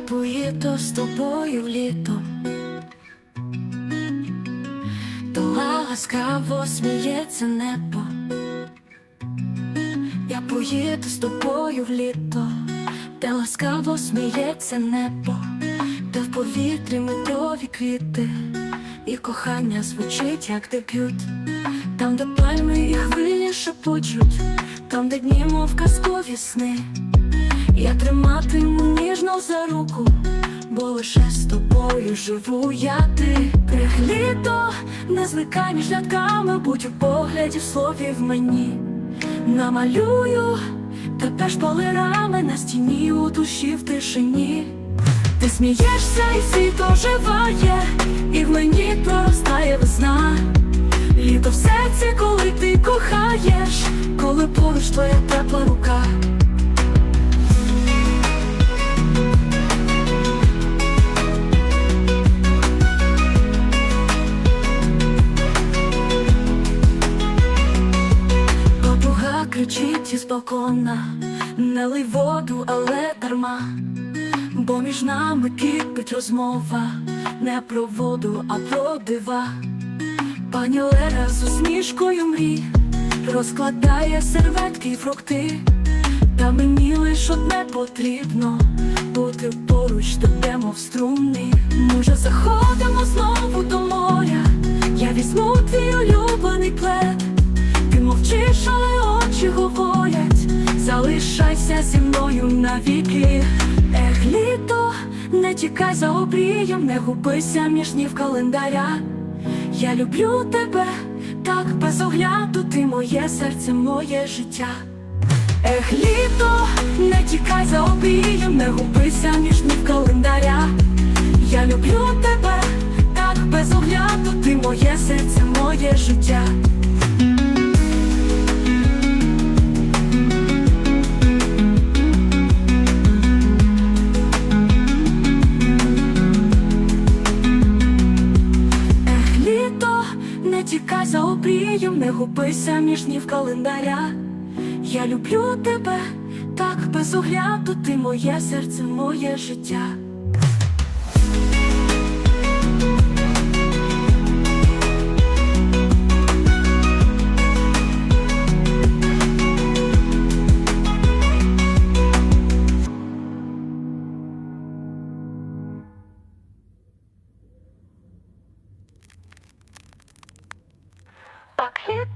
Поїду з тобою в літо, то ласкаво сміється небо. Я поїду з тобою в літо, де ласкаво сміється небо, де в повітрі медові квіти, і кохання звучить, як дебют. Там, де пальми і хвилі шепочуть, там, де дні, мов казкові сни. Я триматиму ніжно за руку, бо лише з тобою живу я ти Пригліто, не звикай між рядками, будь у погляді, в слові в мені. Намалюю тебе шпалерами на стіні у душі в тишині. Ти смієшся, і світ оживає, і в мені проростає весна. Літо в серці, коли ти кохаєш, коли поруч твоя тепла рука. Не лий воду, але дарма, бо між нами кипить розмова, не про воду, а про дива. Пані Лера з усмішкою мрій розкладає серветки й фрукти, та мені лиш одне потрібно бути поруч тебе, мов струмний. Може, заходимо знову до моря, я візьму твій улюблений плед. Ти мовчиш, але очі говорять, залишайся зі мною навіки. Ех, літо, не тікай за обрієм, не губися між днів календаря. Я люблю тебе, так без огляду, ти моє серце, моє життя. Ех, літо, не тікай за обрієм, не губися тікай за обрієм, не губися між днів календаря. Я люблю тебе, так без огляду, ти моє серце, моє життя.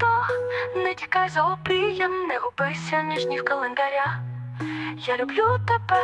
Літо, не тікай за обрієм, не губися ніж ні в календаря. Я люблю тебе,